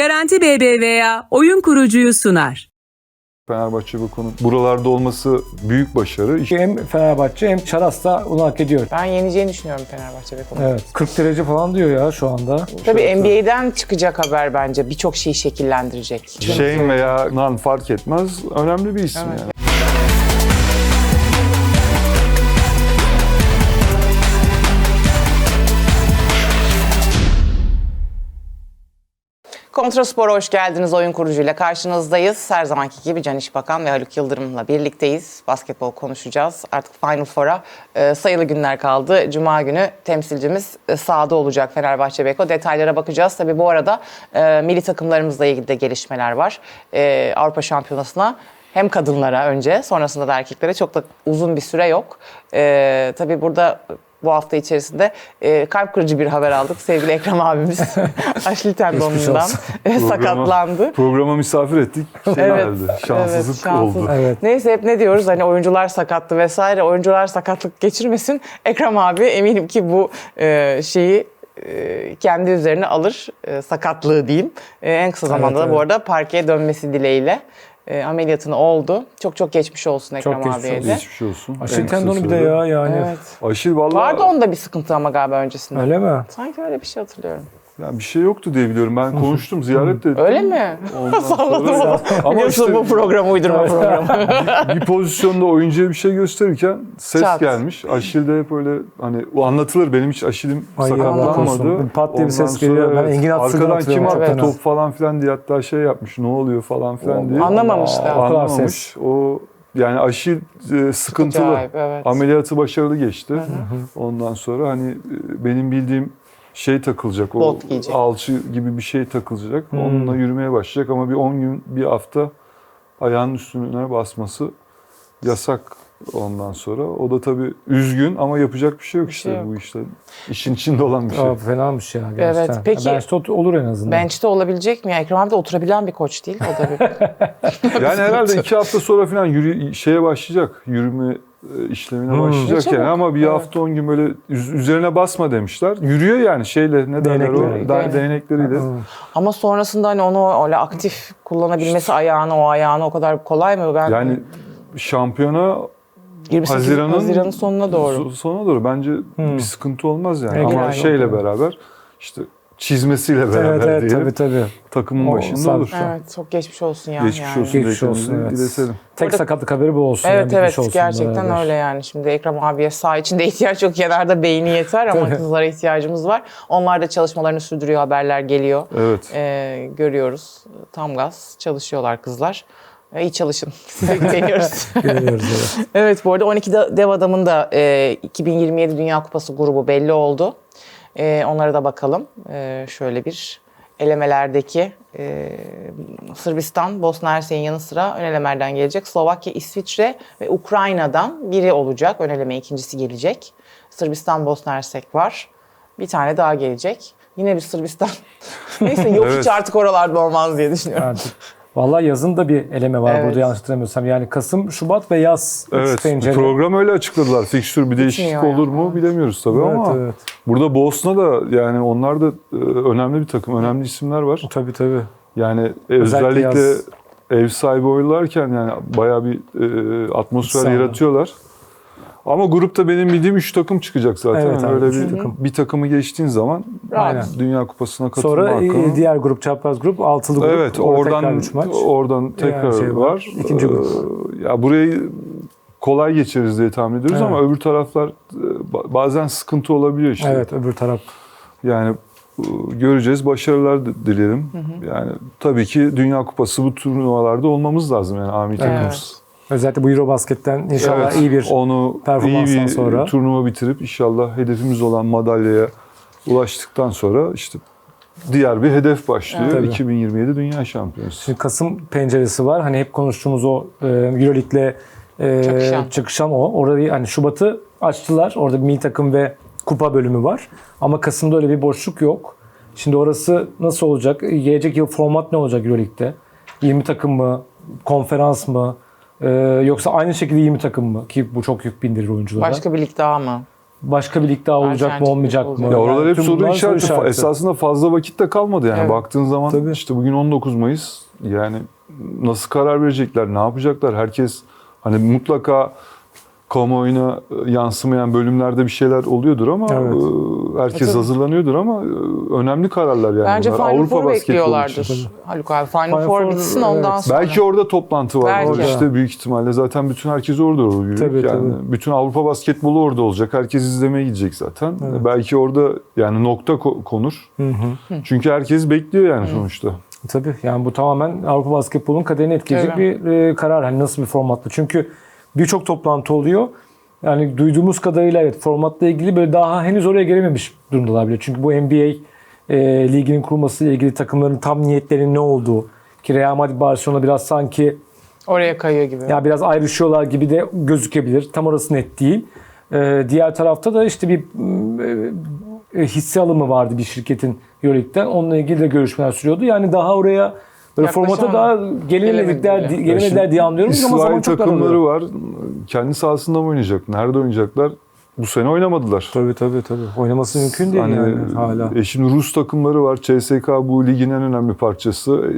Garanti BBVA oyun kurucuyu sunar. Fenerbahçe bu konu buralarda olması büyük başarı. Hem Fenerbahçe hem Çaras da onu hak ediyor. Ben yeneceğini düşünüyorum Fenerbahçe Beko'nun. Evet. 40 derece falan diyor ya şu anda. Tabii NBA'den çıkacak haber bence. Birçok şeyi şekillendirecek. Shane veya Nan fark etmez. Önemli bir isim Evet. yani. Kontraspor'a hoş geldiniz oyun kurucuyla karşınızdayız. Her zamanki gibi Can İşbakan ve Haluk Yıldırım'la birlikteyiz. Basketbol konuşacağız. Artık Final Four'a e, sayılı günler kaldı. Cuma günü temsilcimiz e, sahada olacak Fenerbahçe Beko. Detaylara bakacağız. Tabii bu arada e, milli takımlarımızla ilgili de gelişmeler var. E, Avrupa Şampiyonası'na hem kadınlara önce sonrasında da erkeklere çok da uzun bir süre yok. E, tabii burada bu hafta içerisinde e, kalp kırıcı bir haber aldık. Sevgili Ekrem abimiz Ashley tendonundan e, sakatlandı. Programa misafir ettik. Şey Evet. Şanssızlık evet, şanssız. oldu. Evet. Neyse hep ne diyoruz hani oyuncular sakattı vesaire. Oyuncular sakatlık geçirmesin. Ekrem abi eminim ki bu e, şeyi e, kendi üzerine alır. E, sakatlığı diyeyim. En kısa zamanda da evet. bu arada parkeye dönmesi dileğiyle e, ameliyatını oldu. Çok çok geçmiş olsun Ekrem geçmiş abiye olsun. de. Geçmiş olsun. Aşil En kısa tendonu bir de sürede. ya yani. Evet. Aşil vallahi Vardı onda bir sıkıntı ama galiba öncesinde. Öyle mi? Sanki öyle bir şey hatırlıyorum. Ya bir şey yoktu diye biliyorum. Ben konuştum, ziyaret de ettim. Öyle mi? Ondan Salladım sonra- onu. Ama Biliyorsun işte bu program uydurma programı. bir pozisyonda oyuncuya bir şey gösterirken ses Çat. gelmiş. Aşil'de hep öyle hani o anlatılır benim hiç Aşil'im Ay, Allah sakatlanmadı. korusun. Pat diye bir ses geliyor. sonra Ben Engin Atsız'ı Arkadan kim hatırlıyorum attı çok fena. top falan filan diye hatta şey yapmış. Ne oluyor falan filan diye. Anlamamış da. O kadar Anlamamış. ses. O yani Aşil e, sıkıntılı. Acayip, evet. Ameliyatı başarılı geçti. Ondan sonra hani e, benim bildiğim şey takılacak. O Bot giyecek. alçı gibi bir şey takılacak. Onunla yürümeye başlayacak ama bir 10 gün, bir hafta ayağının üstüne basması yasak ondan sonra. O da tabii üzgün ama yapacak bir şey yok Bir işte şey yok. bu işte. İşin içinde olan bir şey. Aa, fenaymış ya gerçekten. Evet, peki- Ben işte ot- olur en azından. Bench'te olabilecek mi? ya? Ekrem abi de oturabilen bir koç değil. O da bir Yani herhalde iki hafta sonra falan yürü, şeye başlayacak. Yürüme işlemine Hmm. başlayacak Ne çabuk. yani ama bir Evet. hafta on gün böyle üz- üzerine basma demişler. Yürüyor yani şeyle ne derler o da- Değnek. değnekleriyle. Hı. Ama sonrasında hani onu öyle aktif kullanabilmesi ayağını o ayağını o kadar kolay mı? Ben Yani şampiyona 28 Haziran'ın Haziran'ın sonuna doğru. so- sonuna doğru bence Hmm. bir sıkıntı olmaz yani. Peki ama yani, şeyle beraber işte çizmesiyle beraber Evet evet diyelim. tabii tabii. Takımın O başında sabit. olur. Evet çok geçmiş olsun ya. Geçmiş yani. olsun. Geçmiş olsun, evet. iletelim. Tek Orada- sakatlık haberi bu olsun. Evet yani, evet olsun gerçekten beraber. öyle yani. Şimdi Ekrem abiye sağ içinde ihtiyaç yok. Kenarda beyni yeter ama kızlara ihtiyacımız var. Onlar da çalışmalarını sürdürüyor. Haberler geliyor. Evet. Ee, görüyoruz. Tam gaz çalışıyorlar kızlar. Ee, iyi çalışın. Size güveniyoruz. Görüyoruz evet. Evet bu arada 12 de- dev adamın da e, 2027 Dünya Kupası grubu belli oldu. E, onlara da bakalım. E, şöyle bir elemelerdeki e, Sırbistan, Bosna Hersek'in yanı sıra ön elemelerden gelecek. Slovakya, İsviçre ve Ukrayna'dan biri olacak. Ön eleme ikincisi gelecek. Sırbistan, Bosna Hersek var. Bir tane daha gelecek. Yine bir Sırbistan. Neyse yok Evet. hiç artık oralarda olmaz diye düşünüyorum. Artık. Vallahi yazın da bir eleme var Evet. burada yanlış hatırlamıyorsam. Yani Kasım, Şubat ve yaz üç Evet. pencere. Program öyle açıkladılar. Fikstür bir değişiklik Bitmiyor olur ya. mu bilemiyoruz tabii Evet, ama evet. Burada Bosna da yani onlar da e, önemli bir takım, önemli isimler var. Tabii tabii. Yani Özellikle özellikle, yaz. ev sahibi oylarken yani bayağı bir e, atmosfer Sağ yaratıyorlar. Ama grupta benim bildiğim 3 takım çıkacak zaten. Evet Öyle bir, takım. bir takımı geçtiğin zaman. Aynen. Dünya Kupası'na katılma Sonra hakkı. e, diğer grup çapraz grup altılı grup. Evet, Orada tekrar oradan üç maç. oradan tekrar şey var. var. İkinci grup. Ee, ya burayı kolay geçeriz diye tahmin ediyoruz Evet. ama öbür taraflar e, bazen sıkıntı olabiliyor işte. Evet öbür taraf. Yani e, göreceğiz. Başarılar dilerim. Yani tabii ki Dünya Kupası bu turnuvalarda olmamız lazım yani Ami takımız. Özellikle bu Eurobasket'ten inşallah Evet, iyi bir onu iyi performanstan bir sonra. turnuva bitirip inşallah hedefimiz olan madalyaya ulaştıktan sonra işte diğer bir hedef başlıyor. Tabii. 2027 Dünya Şampiyonası. Şimdi Kasım penceresi var. Hani hep konuştuğumuz o e, Euroleague'le e, Çakışan. çakışan. o. Orayı hani Şubat'ı açtılar. Orada bir milli takım ve kupa bölümü var. Ama Kasım'da öyle bir boşluk yok. Şimdi orası nasıl olacak? Gelecek yıl format ne olacak Euroleague'de? 20 takım mı? Konferans mı? E, yoksa aynı şekilde 20 takım mı? Ki bu çok yük bindirir oyunculara. Başka bir lig daha mı? başka bir lig daha olacak mı olmayacak mı? Ya oralar hep soru işareti. işareti. Esasında fazla vakit de kalmadı yani. Evet. Baktığın zaman Tabii. işte bugün 19 Mayıs yani nasıl karar verecekler, ne yapacaklar? Herkes hani mutlaka kamuoyuna e, yansımayan bölümlerde bir şeyler oluyordur ama Evet. e, herkes tabii. hazırlanıyordur ama e, önemli kararlar yani Bence bunlar. Final Four basketbolu bekliyorlardır. Haluk abi Final, Final Four bitsin ondan evet. sonra. Belki orada toplantı var. Belki. Orada işte büyük ihtimalle zaten bütün herkes orada oluyor. Tabii, yani tabii. bütün Avrupa basketbolu orada olacak. Herkes izlemeye gidecek zaten. Evet. Belki orada yani nokta ko- konur. Hı hı. Çünkü herkes bekliyor yani sonuçta. Tabii yani bu tamamen Avrupa basketbolunun kaderini etkileyecek Evet. bir e, karar. Hani nasıl bir formatla. Çünkü birçok toplantı oluyor. Yani duyduğumuz kadarıyla evet formatla ilgili böyle daha henüz oraya gelememiş durumdalar bile. Çünkü bu NBA e, liginin kurulmasıyla ilgili takımların tam niyetlerinin ne olduğu ki Real Madrid Barcelona biraz sanki Oraya kayıyor gibi. ya biraz ayrışıyorlar gibi de gözükebilir. Tam orası net değil. Ee, diğer tarafta da işte bir mm, e, hisse alımı vardı bir şirketin Euroleague'den. Onunla ilgili de görüşmeler sürüyordu. Yani daha oraya böyle formata Yaklaşamadı. daha gelemediler, Gelemediler. diye anlıyorum ama zaman İsrail çok takımları var. Kendi sahasında mı oynayacak? Nerede oynayacaklar? Bu sene oynamadılar. Tabii tabii tabii. Oynaması mümkün değil Hani, yani hala. E şimdi Rus takımları var. CSK bu ligin en önemli parçası.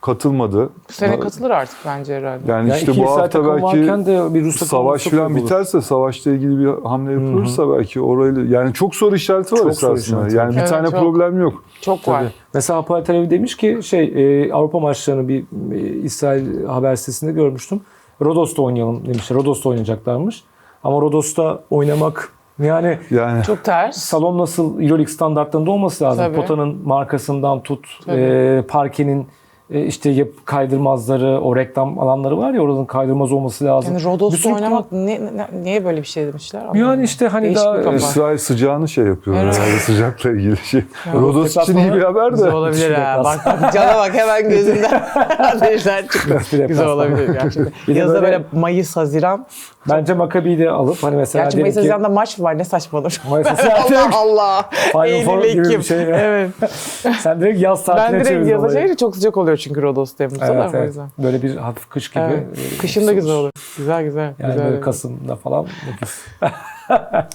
Katılmadı. Bu sene katılır artık bence herhalde. Yani, Yani işte bu hafta belki de bir Rus savaş falan biterse savaşla ilgili bir hamle yapılırsa belki orayla yani çok soru işareti var Çok soru esasında. işareti. Yani bir Evet, tane çok. problem yok. Çok var. Tabii. Mesela Hapoel Tel Aviv demiş ki şey e, Avrupa maçlarını bir e, İsrail haber sitesinde görmüştüm. Rodos'ta oynayalım demişler. Rodos'ta oynayacaklarmış. Ama Rodos'ta oynamak yani Yani Çok ters. salon nasıl Euroleague standartlarında olması lazım. Tabii. Potanın markasından tut, Tabii. e, parkenin işte yap, kaydırmazları, o reklam alanları var ya oraların kaydırmaz olması lazım. Yani Rodos'ta oynamak ne, ne- niye böyle bir şey demişler? Yani işte hani Değişik daha kafa. İsrail sıcağını şey yapıyor Evet. herhalde sıcakla ilgili şey. Rodos için iyi bir haber Güzel de. olabilir ha. Bak bak cana bak hemen gözünden ateşler çıktı. Güzel olabilir gerçekten. Yazda böyle- Mayıs, Haziran. bence Maccabi'yi de alıp hani mesela Gerçi Mayıs, Haziran'da maç var ne saçmalama. Mayıs, Allah Allah. Final Eylül, Ekim. şey. Evet. Sen direkt yaz tatiline Ben direkt çevirdin yaza çevirince çok sıcak oluyor çünkü Rodos Temmuz'da da Evet, o evet. yüzden. Böyle bir hafif kış gibi. Evet. Kışın da güzel olur. Güzel güzel. Yani güzel. böyle Kasım'da falan. nefis.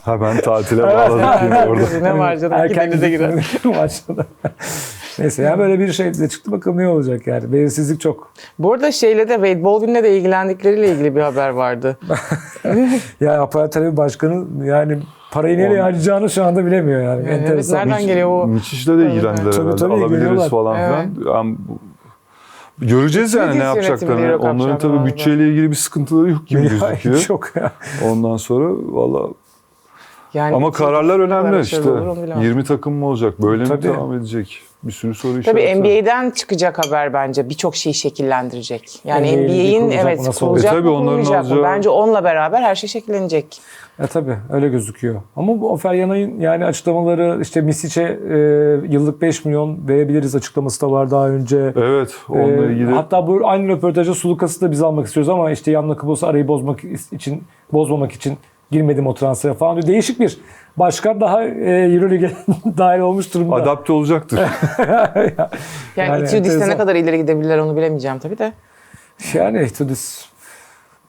Ha ben tatile bağladım yine orada. ne var canım? İki denize girer. Maçta Neyse yani böyle bir şey de çıktı bakalım ne olacak yani. Belirsizlik çok. Bu arada şeyle de Wade Baldwin'le de ilgilendikleriyle ilgili bir haber vardı. Ya Talebi Başkanı yani parayı nereye harcayacağını şu anda bilemiyor yani. Evet, Enteresan. nereden geliyor o? Miçiş'le de ilgilendiler Tabii, herhalde. tabii, Alabiliriz ilgileniyorlar. falan Evet. filan. Yani bu- Göreceğiz yani ne yapacaklarını. Onların tabii bütçeyle ilgili bir sıkıntıları yok gibi gözüküyor. Çok ya. Ondan sonra valla Yani ama kararlar önemli işte. olur onu bilemem. 20 takım mı olacak? Böyle Tabii. mi devam edecek? Bir sürü soru Tabii işareti. NBA'den çıkacak haber bence birçok şeyi şekillendirecek. Yani NBA'nin NBA'in evet nasıl kurulacak olacak? E tabii mı onların kurulmayacak mı? Bence onunla beraber her şey şekillenecek. E tabii öyle gözüküyor. Ama bu Ofer Yanay'ın yani açıklamaları işte Misic'e e, yıllık 5 milyon verebiliriz açıklaması da var daha önce. Evet, onunla Ee, ilgili. Hatta bu aynı röportajda Sulukas'ı da biz almak istiyoruz ama işte Yanna Kıbos arayı bozmak için bozmamak için girmedim o transfere falan diyor. Değişik bir başkan daha e, Euroleague'e dahil olmuş durumda. Adapte olacaktır. Yani, Yani Itudis'te enteresan. ne kadar ileri gidebilirler onu bilemeyeceğim tabii de. yani Tudis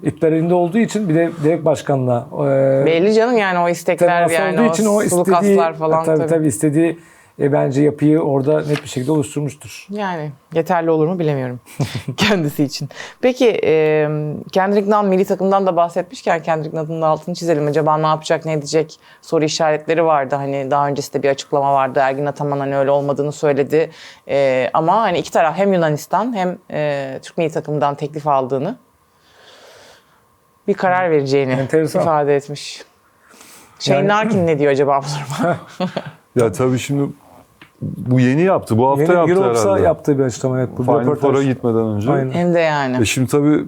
ipler elinde olduğu için bir de direkt başkanla e, Belli canım yani o istekler yani olduğu için o istediği falan tabii, tabii. tabii istediği e, bence yapıyı orada net bir şekilde oluşturmuştur. Yani yeterli olur mu bilemiyorum kendisi için. Peki e, Kendrick Nunn milli takımdan da bahsetmişken Kendrick Nunn'ın da altını çizelim. Acaba ne yapacak ne edecek soru işaretleri vardı. Hani daha öncesinde bir açıklama vardı. Ergin Ataman hani öyle olmadığını söyledi. E, ama hani iki taraf hem Yunanistan hem e, Türk milli takımından teklif aldığını bir karar vereceğini Enteresan. ifade etmiş. Shane Yani- Larkin ne diyor acaba bu duruma? ya tabii şimdi bu yeni yaptı. Bu hafta Yeni yaptı Euroleague'sa herhalde. yaptığı bir açıklama evet. Bu Final röportaj. Four'a gitmeden önce. Aynen. hem de yani. E şimdi tabii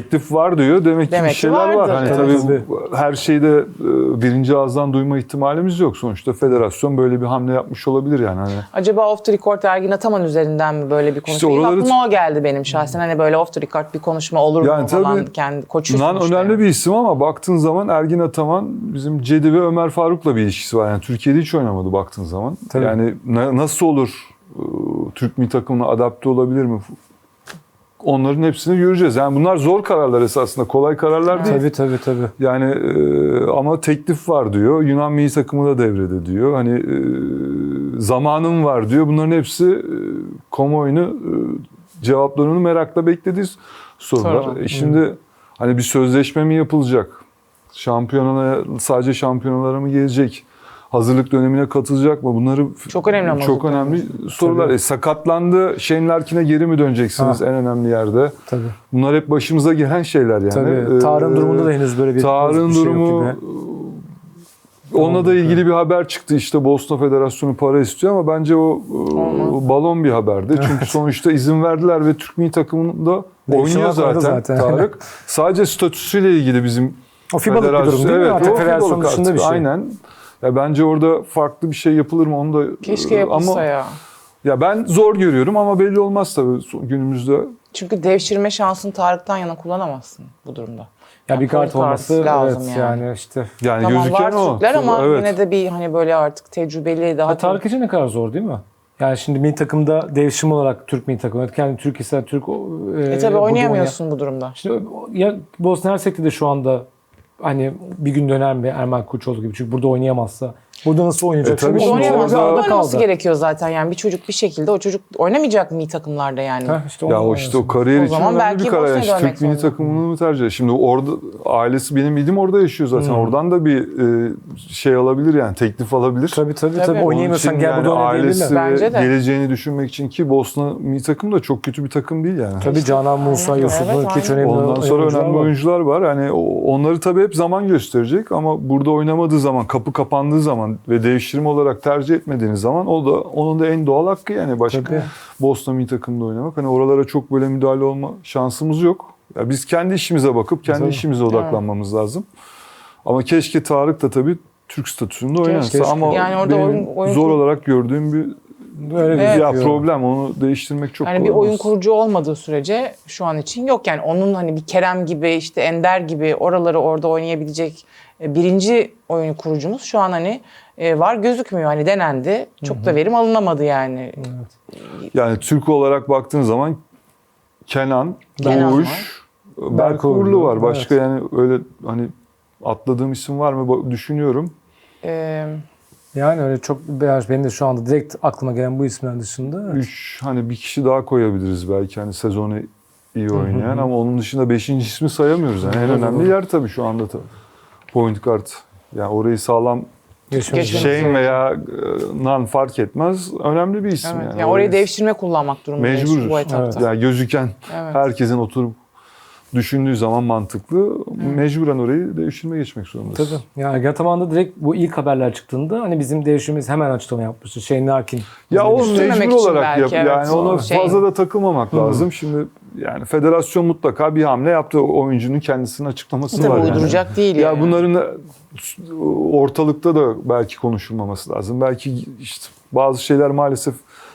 teklif var diyor. Demek ki Demek bir ki şeyler var. vardır. Hani Tabii, tabii, bu- her şeyde e, birinci ağızdan duyma ihtimalimiz yok. Sonuçta federasyon böyle bir hamle yapmış olabilir yani. Hani Acaba off the record Ergin Ataman üzerinden mi böyle bir konuşma? İşte İlk oraları- aklıma o geldi benim şahsen. Hani böyle off the record bir konuşma olur Yani mu falan. tabii Kendi koçu Nan sonuçta önemli bir isim ama baktığın zaman Ergin Ataman bizim Cedi ve Ömer Faruk'la bir ilişkisi var. Yani Türkiye'de hiç oynamadı baktığın zaman. Tabii. Yani na- nasıl olur? e, Türk milli takımına adapte olabilir mi? Onların hepsini göreceğiz. Yani bunlar zor kararlar esasında. Kolay kararlar değil. Tabii tabii tabii. Yani e, ama teklif var diyor. Yunan milli takımı da devrede diyor. Hani e, zamanım var diyor. Bunların hepsi e, kamuoyunu e, cevaplarını merakla beklediği sorular. E, şimdi hani bir sözleşme mi yapılacak? Şampiyonaya sadece şampiyonalara mı gelecek? Hazırlık dönemine katılacak mı? Bunları Çok önemli ama Çok önemli sorular. Tabii. E, sakatlandı. Shane Larkin'e geri mi döneceksiniz Ha. en önemli yerde? Tabii. Bunlar hep başımıza gelen şeyler yani. Tabii. Ee, Tarık'ın durumunda da henüz böyle bir pozitif bir şey yok durumu gibi. onunla da ilgili bir haber çıktı. İşte Bosna Federasyonu para istiyor ama bence o e, Olmaz. balon bir haberdi. Çünkü sonuçta izin verdiler ve Türk milli takımında oynuyor zaten, zaten. Tarık. Sadece statüsüyle ilgili bizim O FIBA'lık bir durum değil mi? Evet, Artık federasyon dışında bir şey. Aynen. Ya bence orada farklı bir şey yapılır mı onu da Keşke e, yapılsa ama ya. ya ben zor görüyorum ama belli olmaz tabii günümüzde. Çünkü devşirme şansını Tarık'tan yana kullanamazsın bu durumda. Ya bir Yani kart point olması lazım evet yani. yani, işte. Yani Tamam gözüken var o. Türkler ama evet. yine de bir hani böyle artık tecrübeli daha Ya Tarık için ne kadar zor değil mi? Yani şimdi milli takımda devşim olarak Türk milli takımı. Yani Türk ise Türk e, E tabii burada oynayamıyorsun bu durumda. Şimdi ya Bosna Hersek'te de şu anda hani bir gün döner mi Erman Kuluçoğlu gibi. Çünkü burada oynayamazsa. Burada nasıl oynayacak? E tabii şimdi Oynayamaz. orada- Orada oynaması kaldı. gerekiyor zaten yani bir çocuk bir şekilde o çocuk oynamayacak mı iyi takımlarda yani? Heh, işte Ya o işte o kariyer O için zaman önemli belki bir karar. Bosna'ya Yani işte dönmek Türk milli zorunda. takımını mı tercih ediyor? Şimdi orada ailesi benim bildiğim orada yaşıyor zaten. Hmm. Oradan da bir e, şey alabilir yani teklif alabilir. Tabii tabii Tabii. tabii. Onun Oynayamıyorsan gel burada yani oynayabilirler. ailesi Bence ve de. geleceğini düşünmek için ki Bosna milli takım da çok kötü bir takım değil yani. Tabii Canan Musa, Evet, Yusuf evet, aynen. önemli Ondan sonra oyuncular önemli var. oyuncular var. Hani o- onları tabii hep zaman gösterecek ama burada oynamadığı zaman, kapı kapandığı zaman ve devşirme olarak tercih etmediğiniz zaman o da onun da en doğal hakkı yani başka Tabii. Bosna milli takımda oynamak. Hani oralara çok böyle müdahale olma şansımız yok. Ya biz kendi işimize bakıp kendi Tabii. işimize odaklanmamız lazım. Ama keşke Tarık da tabii Türk statüsünde oynarsa keşke. ama Yani orada benim oyun- oyun zor olarak gördüğüm bir Öyle Evet. ya problem onu değiştirmek çok Yani kolay bir oyun olmaz. kurucu olmadığı sürece şu an için yok. Yani onun hani bir Kerem gibi işte Ender gibi oraları orada oynayabilecek birinci oyun kurucumuz şu an hani e, var gözükmüyor. Hani denendi. Çok da verim alınamadı yani. Yani Türk olarak baktığın zaman Kenan, Kenan Doğuş, Berk Berk Uğurlu, var. evet. Başka yani öyle hani atladığım isim var mı düşünüyorum. E, Yani öyle çok benim de şu anda direkt aklıma gelen bu isimler dışında. evet. Üç hani bir kişi daha koyabiliriz belki hani sezonu iyi oynayan ama onun dışında beşinci ismi sayamıyoruz. Yani en önemli yer tabii şu anda tabii. Point guard. Yani orayı sağlam Geçmemiz şey veya e, nan fark etmez. Önemli bir isim evet. yani. Yani orayı devşirme kullanmak durumundayız Mecburuz. bu etapta. Yani gözüken Evet. herkesin oturup düşündüğü zaman mantıklı. Mecburen orayı devşirme geçmek zorundayız. Tabii. Yani Ergen direkt bu ilk haberler çıktığında hani bizim değişimimiz hemen açıklama yapmıştı. Shane Larkin. Ya o mecbur olarak belki, yap. evet. Yani ona Şey- fazla da takılmamak lazım. Şimdi yani federasyon mutlaka bir hamle yaptı. O oyuncunun kendisinin açıklaması Tabii var. yani. uyduracak değil Ya yani. bunların ortalıkta da belki konuşulmaması lazım. Belki işte bazı şeyler maalesef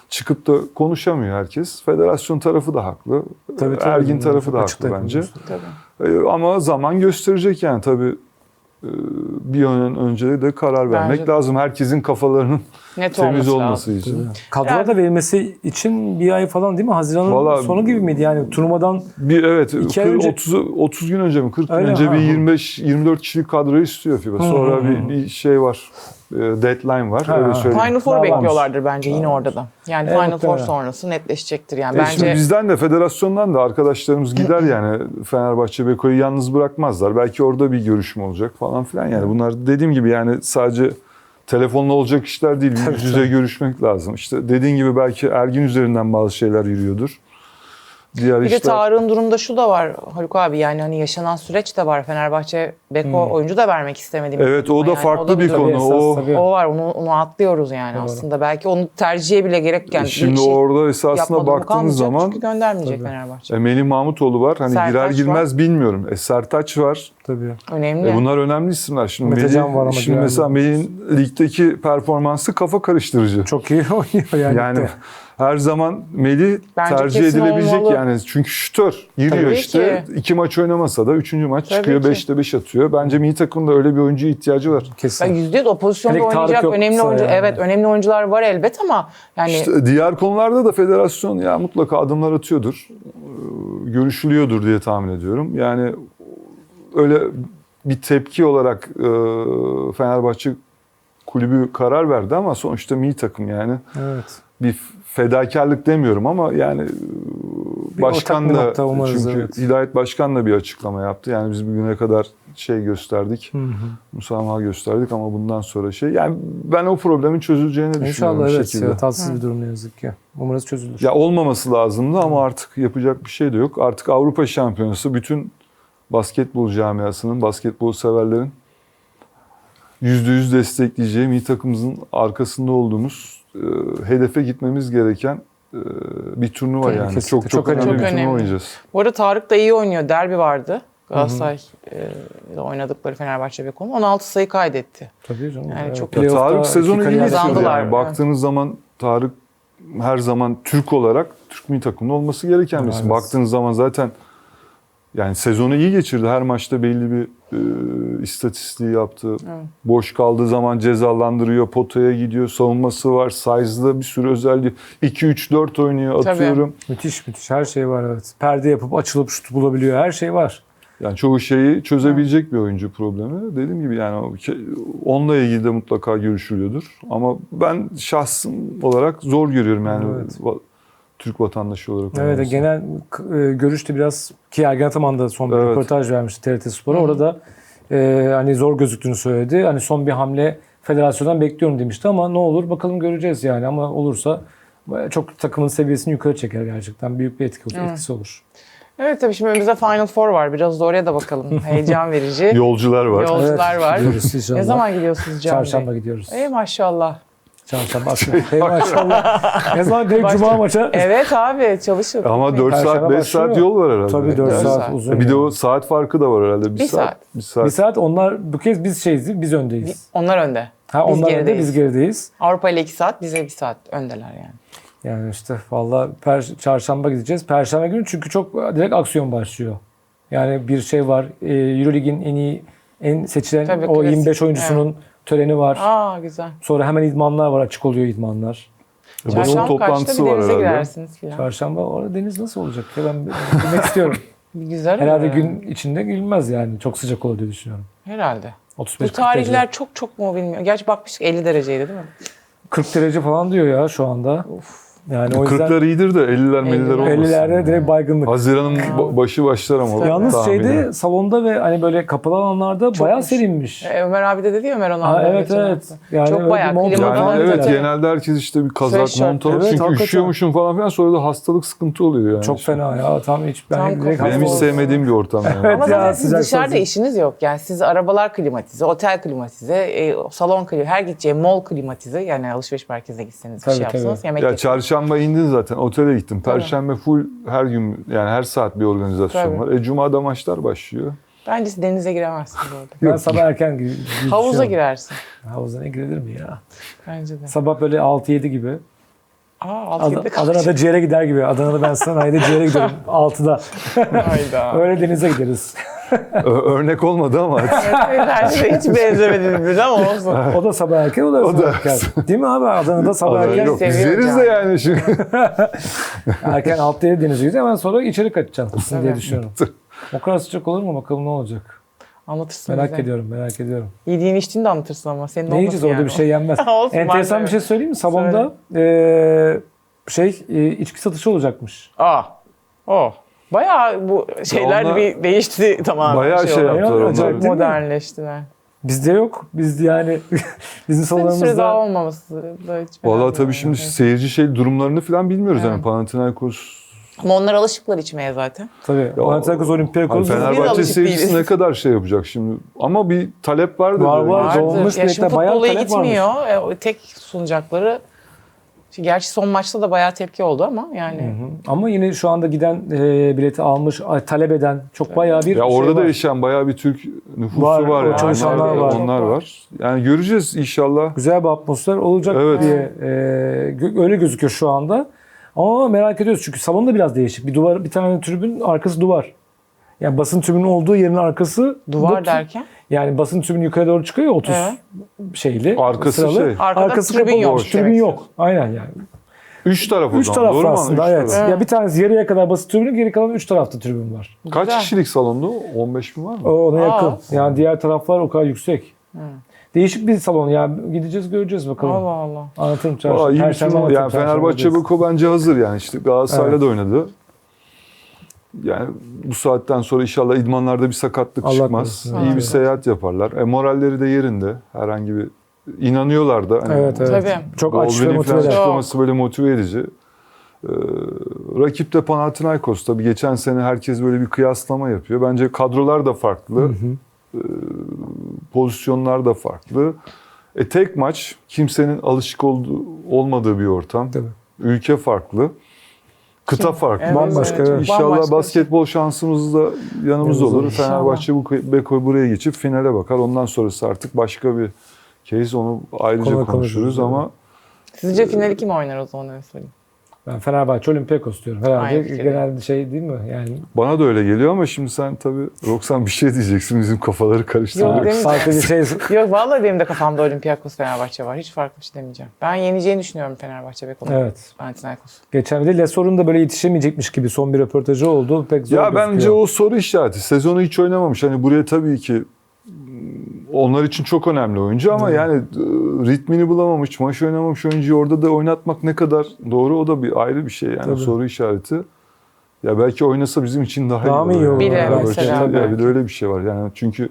çıkıp da konuşamıyor herkes. Federasyon tarafı da haklı. Tabii, tabii. Ergin tarafı da haklı bence. Tabii. Ee, Ama zaman gösterecek yani tabii e, bir an önce de karar vermek Bence de. lazım. Herkesin kafalarının Net temiz olması lazım. için. Kadroya da verilmesi için bir ay falan değil mi? Haziran'ın Vallahi- sonu gibi miydi? Yani turnuvadan Bir evet İki ay 40, önce- 30 30 gün önce mi 40 gün önce mi? bir Ha. 25 24 kişilik kadro istiyor FIBA. Sonra bir, bir şey var. E, Deadline var. Ha, öyle söyleyeyim. Final Four Daha varmış. bekliyorlardır bence yine orada da. Yani Evet, Final Four muhtemelen. sonrası netleşecektir yani. E şimdi Bence bizden de federasyondan da arkadaşlarımız gider yani Fenerbahçe Beko'yu yalnız bırakmazlar. Belki orada bir görüşme olacak falan filan yani. Bunlar dediğim gibi yani sadece telefonla olacak işler değil. Yüz yüze görüşmek lazım. İşte dediğin gibi belki Ergin üzerinden bazı şeyler yürüyordur. Diğer Bir de işler Tarık'ın durumda şu da var Haluk abi yani hani yaşanan süreç de var. Fenerbahçe Beko oyuncu da vermek istemedi. Hmm. Evet o da Yani farklı bir durum. konu. esas O tabii. O var onu, onu atlıyoruz yani aslında. Belki onu tercihe bile gerek yani Şimdi bir şey orada durumu baktığınız zaman Çünkü göndermeyecek Fenerbahçe. E, Melih Mahmutoğlu var. Hani Sertaç girer girmez bilmiyorum. E, Sertaç var. tabii. Önemli. E, bunlar önemli isimler. Şimdi Metecan var ama şimdi mesela. Melih'in ligdeki performansı kafa karıştırıcı. Çok iyi oynuyor yani. Yani her zaman Melih Bence tercih kesin edilebilecek olmalı. yani. Çünkü şütör. Giriyor Tabii işte. ki. iki maç oynamasa da üçüncü maç Tabii çıkıyor. ki. Beşte beş atıyor. Bence milli takımda öyle bir oyuncuya ihtiyacı var. Kesin. Ben yüzde yüz o pozisyonda Hele Tarık oynayacak önemli oyuncu. yani. Evet önemli oyuncular var elbet ama yani İşte diğer konularda da federasyon ya mutlaka adımlar atıyordur. Ee, görüşülüyordur diye tahmin ediyorum. Yani öyle bir tepki olarak e, Fenerbahçe kulübü karar verdi ama sonuçta milli takım yani Evet. bir fedakarlık demiyorum ama yani e, Bir başkan da çünkü evet. Hidayet Başkan da bir açıklama yaptı. Yani biz bugüne kadar şey gösterdik, Hı hı. musamaha gösterdik ama bundan sonra şey yani ben o problemin çözüleceğini düşünüyorum İnşallah bir evet. şekilde. Ya, tatsız bir durum ne yazık ki. Umarız çözülür. Ya olmaması lazımdı ama artık yapacak bir şey de yok. Artık Avrupa Şampiyonası bütün basketbol camiasının, basketbol severlerin %100 destekleyeceği milli takımımızın arkasında olduğumuz e, hedefe gitmemiz gereken e, bir turnuva Tabii, yani. kesinlikle. Çok çok, Çok önemli önemli. bir Çok turnuva önemli. oynayacağız. Bu arada Tarık da iyi oynuyor. Derbi vardı. Galatasaray e, ile oynadıkları Fenerbahçe ve konu. 16 sayı kaydetti. Tabii canım. Yani çok- Ya Tarık sezonu iyi geçirdi yani. evet. Baktığınız zaman Tarık her zaman Türk olarak Türk milli takımında olması gereken bir isim. Evet. Baktığınız zaman zaten yani sezonu iyi geçirdi. Her maçta belli bir e, istatistiği yaptı. Boş kaldığı zaman cezalandırıyor, potaya gidiyor, savunması var, size'da bir sürü özelliği. 2-3-4 oynuyor, Tabii. atıyorum. Müthiş müthiş her şey var evet. Perde yapıp açılıp şut bulabiliyor. Her şey var. Yani çoğu şeyi çözebilecek bir oyuncu problemi. Dediğim gibi yani onunla ilgili de mutlaka görüşülüyordur. Ama ben şahsım olarak zor görüyorum yani Evet. Türk vatandaşı olarak. Evet olması. genel e, görüşte biraz ki Ergen Ataman da son bir Evet. röportaj vermişti TRT Spor'a. Orada da e, hani zor gözüktüğünü söyledi. Hani son bir hamle federasyondan bekliyorum demişti ama ne olur bakalım göreceğiz yani ama olursa e, çok takımın seviyesini yukarı çeker gerçekten. Büyük bir etki, etkisi olur. Evet tabii şimdi önümüzde Final Four var. Biraz da oraya da bakalım. Heyecan verici. Yolcular var. Yolcular Evet, var. gidiyoruz inşallah. Ne zaman gidiyorsunuz Can Bey? Çarşamba gidiyoruz. Ey maşallah. Çarşamba aslında. Hey maşallah. ne zaman Başka- cuma maça? Evet abi çalışın. Ama 4 Perşembe saat 5 başlıyor. saat yol var herhalde. Tabii 4 Dört saat, uzun. E Bir de yani. o saat farkı da var herhalde. Bir, Bir saat. saat. Bir saat. bir saat onlar bu kez biz şeyiz? Biz öndeyiz. Onlar önde. Ha Biz onlar önde gerideyiz. biz gerideyiz. Avrupa ile 2 saat, bize 1 saat öndeler yani. Yani işte valla per- çarşamba gideceğiz. Perşembe günü çünkü çok direkt aksiyon başlıyor. Yani bir şey var. E, Eurolig'in en iyi en seçilen Tabii, o klasik. 25 oyuncusunun töreni var. Aa güzel. Sonra hemen idmanlar var. Açık oluyor idmanlar. Basın Çarşamba kaçta toplantısı bir var denize herhalde. girersiniz filan. Çarşamba orada deniz nasıl olacak ya ben bilmek istiyorum. Bir Güzel Herhalde olur gün içinde gülmez yani. Çok sıcak olur diye düşünüyorum. Herhalde. 35 Bu tarihler çok çok mu bilmiyorum. Gerçi bakmıştık 50 dereceydi değil mi? 40 derece falan diyor ya şu anda. Yani o yüzden 40'lar iyidir de 50'ler 50'ler olmasın. 50'lerde direkt baygınlık. Haziran'ın ba- başı başlar ama. Yalnız tahminen. şeyde salonda ve hani böyle kapalı alanlarda bayağı Çokmuş. serinmiş. Ee, Ömer abi de dedi ya Ömer Onan. Ha, da evet evet. Yani Çok bayağı bir mont klima falan Yani falan evet dediler. genelde herkes işte bir kazak mont alır Evet, çünkü hakikaten. üşüyormuşum falan filan sonra da hastalık sıkıntı oluyor yani. Çok fena ya. Tam hiç ben Tam direkt Benim hiç sevmediğim bir ortam yani. Evet. Ama Ya, siz sıcak dışarıda işiniz yok. Yani siz arabalar klimatize, otel klimatize, e, salon klimatize, her gideceği mall klimatize. Yani alışveriş merkezine gitseniz bir şey yapsanız yemek Ya yeseniz. Çarşamba indin zaten otele gittim. Perşembe full her gün yani her saat bir organizasyon Tabii. var. E cumada maçlar başlıyor. Bence siz denize giremezsiniz orada. ben sabah erken gi- gi- Havuza düşüyorum. girersin. Havuza ne girilir mi ya? Bence de. Sabah böyle 6-7 gibi. Aa, Ad- altı yedi Adana'da ciğere gider gibi. Adana'da ben sanayide ciğere giderim 6'da. Hayda. Öyle denize gideriz. Ö- örnek olmadı ama. Bence de hiç benzemediniz birbirine ama olsun. O da sabah erken, o da O sabah da- erken. Değil mi abi? Adana'da sabah Adana erken. yok. Biz seviyoruz yeriz de yani. yani şimdi. Erken 6-7 denize gideceğiz. Hemen sonra içeri kaçacaksın diye düşünüyorum. O kadar sıcak olur mu? Bakalım ne olacak. Anlatırsın Merak bize. ediyorum, merak ediyorum. Yediğin içtiğini de anlatırsın ama. Senin Ne yiyeceğiz olmasın orada yani. bir şey yenmez. Olsun, Enteresan bir şey söyleyeyim mi? Salonda eee, şey e, içki satışı olacakmış. Aa. Oh. Bayağı bu şeyler onlar- bir değişti tamamen. Bayağı şey olarak. yaptılar onlar. Modernleştiler. Bizde yok. Bizde yani bizim Bir süre daha salonumuzda olmaması da hiç Vallahi beğenmiyorum tabii şimdi yani. seyirci şey durumlarını falan bilmiyoruz yani Evet. Panathinaikos. Ama onlar alışıklar içmeye zaten. tabii Ya, Panathinaikos Hani Olympiakos Fenerbahçe alışık seyircisi ne kadar şey yapacak şimdi. Ama bir talep var da. Var, var. Dolmuş ya şimdi bayağı talep gitmiyor. E, o tek sunacakları Gerçi son maçta da bayağı tepki oldu ama yani Hı. Ama yine şu anda giden e, bileti almış, talep eden çok bayağı bir Ya şey orada da var. yaşayan bayağı bir Türk nüfusu Var, var. yani. çalışanlar onlar, var. Onlar var. Yani göreceğiz inşallah. güzel bir atmosfer olacak Evet. diye e, gö- öyle gözüküyor şu anda. Ama merak ediyoruz çünkü salon da biraz değişik. Bir duvar, bir tane tribün arkası duvar. Yani basın tribünün olduğu yerin arkası duvar derken Yani basın tribünü yukarı doğru çıkıyor ya 30 Evet. şeyli. Arkası sıralı. şey. Arkada Arkası tribün kapalı. yok Tribün demek yok. Aynen yani. Üç taraf o Üç zaman. taraflı Doğru mu? aslında Üç evet. taraf. Ya bir tanesi yarıya kadar basık tribün, geri kalan üç tarafta tribün var. Kaç Güzel. kişilik salondu? 15 bin var mı? O ona Aa. yakın. Yani diğer taraflar o kadar yüksek. Değişik bir salon ya. Gideceğiz göreceğiz bakalım. Allah Allah. Anlatırım Valla çarşı. iyi bir Perşembe turnuva. anlatırım, Yani çarşamba Fenerbahçe buradayız. Beko bence hazır yani. işte Galatasaray'la Evet. da oynadı. Yani bu saatten sonra inşallah idmanlarda bir sakatlık Allah çıkmaz. korusun, İyi bir seyahat yaparlar. E, moralleri de yerinde. Herhangi bir inanıyorlar da. Hani Evet evet. Tabii. Çok aç ve motive açıklaması böyle motive edici. Ee, rakip de Panathinaikos tabii geçen sene herkes böyle bir kıyaslama yapıyor. Bence kadrolar da farklı. Ee, pozisyonlar da farklı. E tek maç kimsenin alışık olduğu, olmadığı bir ortam. Tabii. Ülke farklı. Kıta farklı. Evet, Bambaşka, evet. İnşallah Bambaşka bir şey. basketbol şansımız da yanımızda Yanımızda olur. olur. Fenerbahçe bu Beko buraya geçip finale bakar. Ondan sonrası artık başka bir case onu ayrıca Konu konuşuruz konuşuruz, ama Sizce finali kim oynar o zaman öyle söyleyeyim. Ben Fenerbahçe Olympiakos diyorum. Herhalde Aynı genelde şey değil mi? Yani bana da öyle geliyor ama şimdi sen tabii Roxan bir şey diyeceksin bizim kafaları Yok, mi? farklı bir şey. Yok vallahi benim de kafamda Olympiakos Fenerbahçe var. Hiç farklı bir şey demeyeceğim. Ben yeneceğini düşünüyorum Fenerbahçe Beko'nun. Evet. Panathinaikos. Geçen bir de Lesor'un da böyle yetişemeyecekmiş gibi son bir röportajı oldu. Pek zor Ya gözüküyor. bence o soru işareti. Sezonu hiç oynamamış. Hani buraya tabii ki onlar için çok önemli oyuncu ama yani e, ritmini bulamamış, maç oynamamış oyuncuyu orada da oynatmak ne kadar doğru o da bir ayrı bir şey yani Tabii. soru işareti. Ya belki oynasa bizim için daha, Daha mı iyi olur. olur? Bile Yani mesela belki- ya belki. bir de öyle bir şey var yani çünkü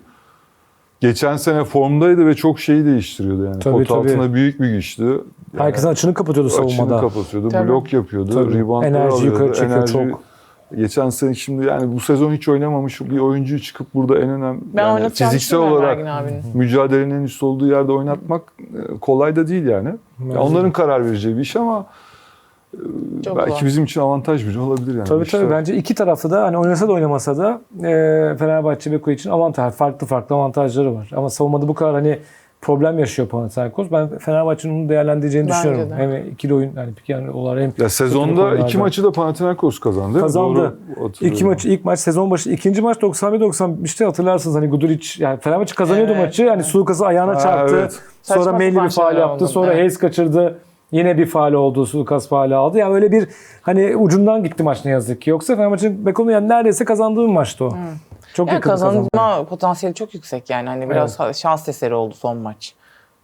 geçen sene formdaydı ve çok şeyi değiştiriyordu yani. Tabii, Pot tabii. altına büyük bir güçtü. Yani Herkesin açını kapatıyordu açını savunmada. kapatıyordu, Tabii. blok yapıyordu, Tabii. reboundları Enerji alıyordu, yukarı çekiyor enerji- çok. Geçen sene şimdi yani bu sezon hiç oynamamış bir oyuncuyu çıkıp burada en önemli Ben yani fiziksel olarak mücadelenin en üst olduğu yerde oynatmak e, kolay da değil yani. Ya onların karar vereceği bir iş ama e, Çok belki zor. bizim için avantaj bile olabilir yani. Tabii İşler- tabii bence iki tarafta da hani oynasa da oynamasa da e, Fenerbahçe Beko için avantaj farklı farklı avantajları var. Ama savunmada bu kadar hani problem yaşıyor Panathinaikos. Ben Fenerbahçe'nin onu değerlendireceğini Bence düşünüyorum. de. Hem ikili oyun yani yani olarak hem Ya sezonda iki maçı da Panathinaikos kazandı. Kazandı. İki maç ilk maç sezon başı ikinci maç 91-95'te hatırlarsınız hani Guduric yani Fenerbahçe kazanıyordu Evet, maçı yani Sulukas'ı ayağına Ha, çarptı. evet. Sonra Melli bir faal yaptı. oldu. Sonra Evet. Hayes kaçırdı. Yine bir faal oldu. Sulukas faali aldı. Yani öyle bir hani ucundan gitti maç ne yazık ki. Yoksa Fenerbahçe'nin Beko'nun yani neredeyse kazandığı bir maçtı o. Çok Yani yakın kazandı. kazanma potansiyeli çok yüksek yani. Hani biraz şans eseri oldu son maç.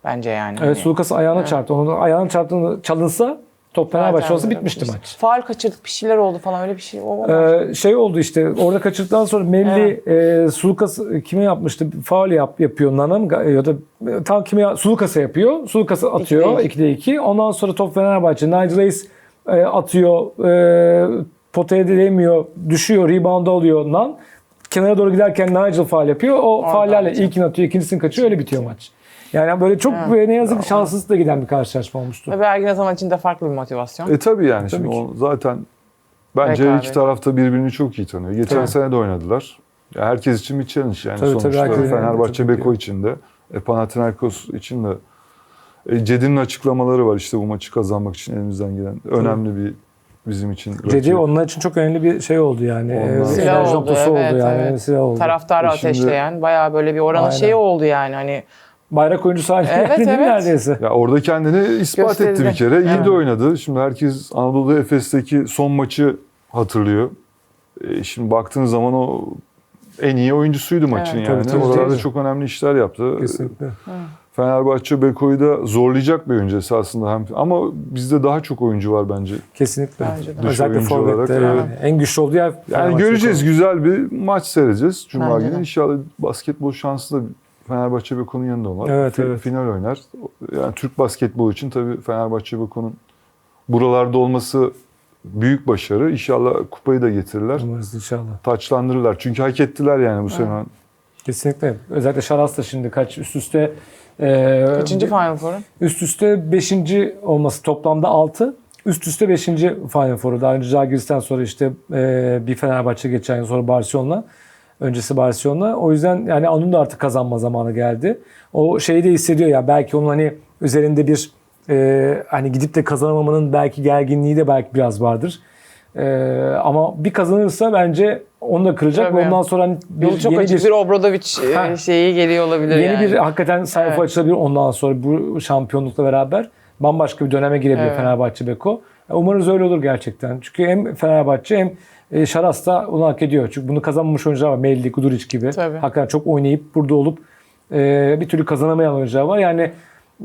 Bence yani. Evet Hani- Sulukas'ı ayağına çarptı. Onun ayağına çarptığını çalınsa top Fenerbahçe olsa bitmişti maç. Faal kaçırdık bir şeyler oldu falan öyle bir şey. O, Ee, şey oldu işte orada kaçırdıktan sonra Melli e, Sulukas kime yapmıştı? Faul yap, yapıyor Nana Ya da tam kime Sulukas'a yapıyor. Sulukas'a atıyor İkide 2'de 2. Ondan sonra top Fenerbahçe. Nigel Hayes e, atıyor. E, potaya değmiyor. Düşüyor. Rebound alıyor Nan. Kenara doğru giderken Nigel faal yapıyor. O faullerle atıyor. ilkini atıyor, ikincisini kaçıyor. Öyle bitiyor maç. Yani böyle çok e, ne yazık ki şanssız da giden bir karşılaşma olmuştu. Tabii Ergin Ataman için de farklı bir motivasyon. E tabii yani şimdi ki. o zaten bence Rekabet. iki tarafta birbirini çok iyi tanıyor. Geçen Tabii. sene de oynadılar. Ya herkes için bir challenge yani Tabii, tabii, sonuçta. herkes- Fenerbahçe tabii. Beko için de. E, Panathinaikos için de. E, Cedi'nin açıklamaları var işte bu maçı kazanmak için elimizden gelen. Önemli bir bizim için. Rakip. onlar için çok önemli bir şey oldu yani. Ondan Ee, Silah enerji oldu, noktası evet, oldu yani. evet. Silah oldu. Taraftarı E şimdi- ateşleyen bayağı böyle bir oranın Aynen. şeyi oldu yani. Hani Bayrak oyuncusu haline Evet, evet. neredeyse. Ya orada kendini ispat Gösterdi. etti bir kere. İyi Evet. de oynadı. Şimdi herkes Anadolu Efes'teki son maçı hatırlıyor. E, şimdi baktığın zaman o en iyi oyuncusuydu maçın Evet, yani. tabii, tabii, Oralarda tabii. çok önemli işler yaptı. Kesinlikle. Fenerbahçe Beko'yu da zorlayacak bir oyuncu esasında. Hem, ama bizde daha çok oyuncu var bence. Kesinlikle. Bence de. Dış Özellikle oyuncu Forvet'te yani. evet. en güçlü olduğu yer Yani Fenerbahçe göreceğiz. Güzel bir maç seyredeceğiz. Cuma Bence günü de. inşallah basketbol şansı da Fenerbahçe Beko'nun yanında olur. Evet, Fi- evet. Final oynar. Yani Türk basketbolu için tabii Fenerbahçe Beko'nun buralarda olması büyük başarı. İnşallah kupayı da getirirler. Umarız inşallah. Taçlandırırlar. Çünkü hak ettiler yani bu sene. Kesinlikle. Özellikle Şaras da şimdi kaç üst üste e, kaçıncı Final Four'un? üst üste 5. olması toplamda 6. Üst üste 5. Final Four'u. Daha önce Žalgiris'ten sonra işte e, bir Fenerbahçe geçen yıl sonra Barcelona. Öncesi Barcelona. O yüzden yani onun da artık kazanma zamanı geldi. O şeyi de hissediyor ya belki onun hani üzerinde bir e, hani gidip de kazanamamanın belki gerginliği de belki biraz vardır. E, ama bir kazanırsa bence onu da kıracak Tabii. ve ondan sonra hani bir, Yolu çok yeni açık bir, bir Obradoviç e, Ha. şeyi geliyor olabilir yeni yani. bir hakikaten sayfa Evet. açılabilir ondan sonra bu şampiyonlukla beraber bambaşka bir döneme girebilir Evet. Fenerbahçe Beko. Umarız öyle olur gerçekten. Çünkü hem Fenerbahçe hem e, Şaras da onu hak ediyor. Çünkü bunu kazanmamış oyuncular var. Melli, Guduric gibi. Tabii. Hakikaten çok oynayıp burada olup e, bir türlü kazanamayan oyuncular var. Yani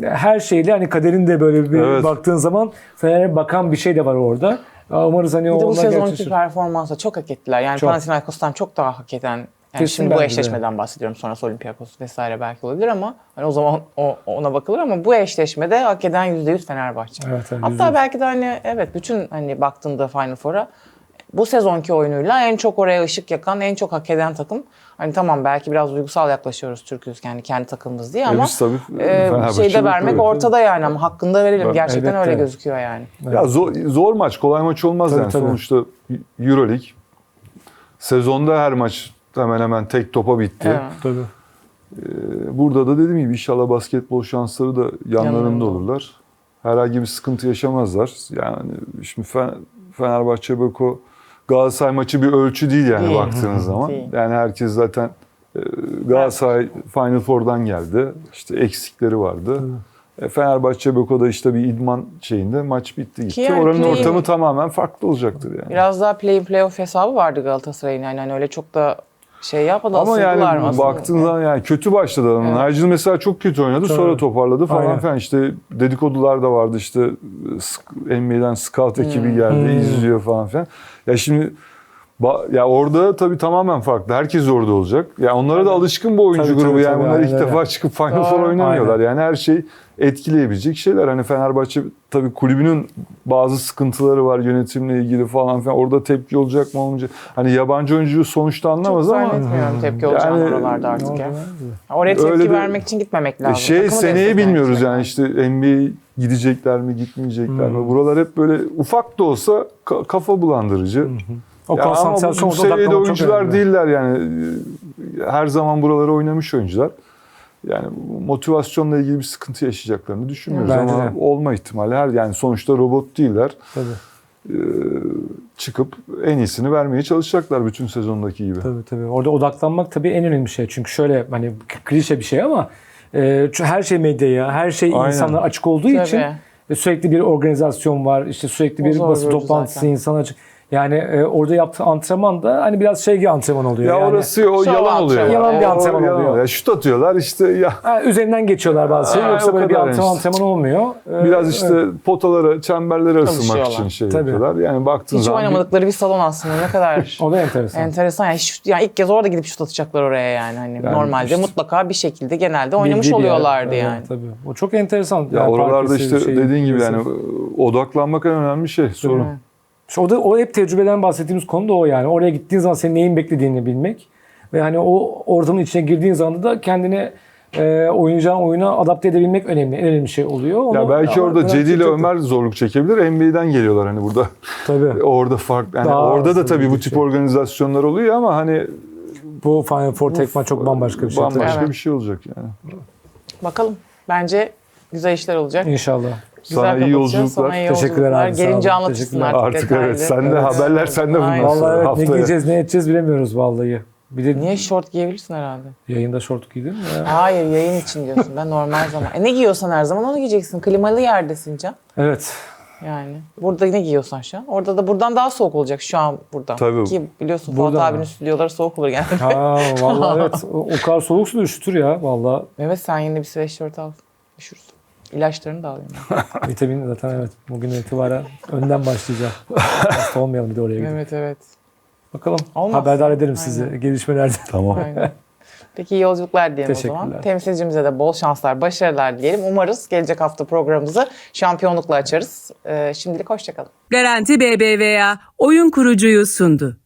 her şeyle hani kaderin de böyle bir Evet. baktığın zaman Fener'e bakan bir şey de var orada. Umarız hani Bir de bu onlar sezonki performansa çok hak ettiler. Yani Çok. Panathinaikos'tan çok daha hak eden yani Kesin şimdi bu bence de. eşleşmeden bahsediyorum. Sonrası Olympiakos vesaire belki olabilir ama hani o zaman o, ona bakılır ama bu eşleşmede hak eden %100 Fenerbahçe. Evet, evet, Hatta belki de hani evet bütün hani baktığında Final Four'a bu sezonki oyunuyla en çok oraya ışık yakan, en çok hak eden takım. Hani tamam belki biraz duygusal yaklaşıyoruz Türk'üz yani kendi takımımız diye E ama biz tabii e, şeyde vermek bekliyoruz. ortada yani ama hakkında verelim. Gerçekten Elbette. öyle gözüküyor yani. Ya zor, zor maç, kolay maç olmaz Tabii, yani. tabii. Sonuçta Euroleague sezonda her maç hemen hemen tek topa bitti. Evet. Tabii. Ee, Burada da dediğim gibi inşallah basketbol şansları da yanlarında olurlar. Herhangi bir sıkıntı yaşamazlar. Yani şimdi Fe- Fenerbahçe Beko Galatasaray maçı bir ölçü değil yani Değil. baktığınız zaman. Değil. Yani herkes zaten e, Galatasaray Final Four'dan geldi. İşte eksikleri vardı. E, Fenerbahçe Beko'da işte bir idman şeyinde maç bitti gitti. yani Oranın play- ortamı tamamen farklı olacaktır yani. Biraz daha play-in playoff hesabı vardı Galatasaray'ın yani hani öyle çok da şey yapmadı Ama yani aslında? baktığın zaman yani kötü başladı adamın. Evet. Hercil mesela çok kötü oynadı sonra Tabii. toparladı falan Aynen. filan. İşte dedikodular da vardı işte sk- NBA'den scout ekibi geldi Hmm. izliyor falan filan. Ya şimdi ya orada tabii tamamen farklı. Herkes orada olacak. Ya onlara da alışkın bu oyuncu Tabii, grubu. tabii, yani tabii, bunlar ilk aynen öyle. defa çıkıp Final. Four oynamıyorlar. Aynen. Yani her şey etkileyebilecek şeyler. Hani Fenerbahçe tabii kulübünün bazı sıkıntıları var yönetimle ilgili falan filan. Orada tepki olacak mı olmayacak. Hani yabancı oyuncuyu sonuçta anlamaz Çok ama zannetmiyorum tepki olacağını Yani- oralarda artık ya. Oraya tepki Öyle de- vermek için gitmemek lazım. şey Takımı seneyi desteklemek bilmiyoruz için. yani işte NBA gidecekler mi gitmeyecekler mi? Hmm. Buralar hep böyle ufak da olsa ka- kafa bulandırıcı. O Ya ama bu, konsantrasyon bu orada seviyede oyuncular önemli. değiller yani. Her zaman buraları oynamış oyuncular. Yani motivasyonla ilgili bir sıkıntı yaşayacaklarını düşünmüyoruz Bence ama de. olma ihtimali her yani sonuçta robot değiller. Tabii. Ee, çıkıp en iyisini vermeye çalışacaklar bütün sezondaki gibi. Tabii tabii. Orada odaklanmak tabii en önemli şey. Çünkü şöyle hani klişe bir şey ama e, her şey medyaya, her şey Aynen. insanlara açık olduğu Tabii. için ve sürekli bir organizasyon var. işte sürekli bir basın toplantısı zaten. insana açık. Yani e, orada yaptığı antrenman da hani biraz şey gibi antrenman oluyor. Ya yani. orası o Şov yalan oluyor. antrenmanı. Yalan bir O antrenman yalan oluyor. Ya şut atıyorlar işte ya Ha, üzerinden geçiyorlar bazı şeyler. Ha, Yoksa o böyle bir kadar antrenman işte. antrenman olmuyor. E, Biraz işte evet. potalara, çemberlere ısınmak Çalışıyorlar. için şey Tabii. yapıyorlar. Yani baktığın Hiç zaman bir- oynamadıkları bir salon aslında ne kadar O da enteresan. enteresan. Yani, şut- yani ilk kez orada gidip şut atacaklar oraya yani. Hani Yani normalde işte- mutlaka bir şekilde genelde oynamış Bildiği bir yer. oluyorlardı Evet, yani. Tabii. O çok enteresan. ya Yani oralarda parkesi, işte şey, dediğin gibi yani odaklanmak en önemli şey. Sorun. İşte o da o hep tecrübeden bahsettiğimiz konu da o yani. Oraya gittiğin zaman senin neyin beklediğini bilmek ve hani o ortamın içine girdiğin zaman da kendini e, oynayacağın oyuna adapte edebilmek önemli. En önemli şey oluyor. Onu- Ya belki ama orada Cedi ile çok- Ömer zorluk çekebilir. NBA'den geliyorlar hani burada. Tabii. orada fark yani Daha orada da tabii bu tip şey. organizasyonlar oluyor ama hani Bu Final Four tekman çok bambaşka bir şey. tabii. Bambaşka Evet. bir şey olacak yani. Bakalım. Bence güzel işler olacak. İnşallah. Güzel Sana iyi yolculuklar. Sana iyi Teşekkürler abi, Gelince olun. anlatırsın Teşekkürler. artık Artık detaylı. evet sen de Evet. haberler sende bundan Aynen. sonra Vallahi evet ne giyeceğiz ne edeceğiz bilemiyoruz vallahi. Bir de Niye şort giyebilirsin herhalde? yayında şort giydin mi ya? Hayır yayın için diyorsun. Ben normal zaman. E ne giyiyorsan her zaman onu giyeceksin. Klimalı yerdesin Can. Evet. Yani burada ne giyiyorsan şu an. Orada da buradan daha soğuk olacak şu an burada. Tabii. Ki biliyorsun Burada Fuat abinin stüdyoları soğuk olur genelde. Ha vallahi evet. O, o kadar soğuk su da üşütür ya vallahi. Mehmet sen yine bir sweatshirt al. Üşürsün. İlaçlarını da alayım. Vitamin zaten evet. Bugün itibaren önden başlayacağım. Hasta olmayalım bir de oraya gidip. evet evet. Bakalım. Olmaz. Haberdar ederim sizi gelişmelerde. Tamam. Aynen. Peki iyi yolculuklar diyelim o zaman. Temsilcimize de bol şanslar, başarılar diyelim. Umarız gelecek hafta programımızı şampiyonlukla açarız. Ee, şimdilik hoşçakalın. Garanti BBVA oyun kurucuyu sundu.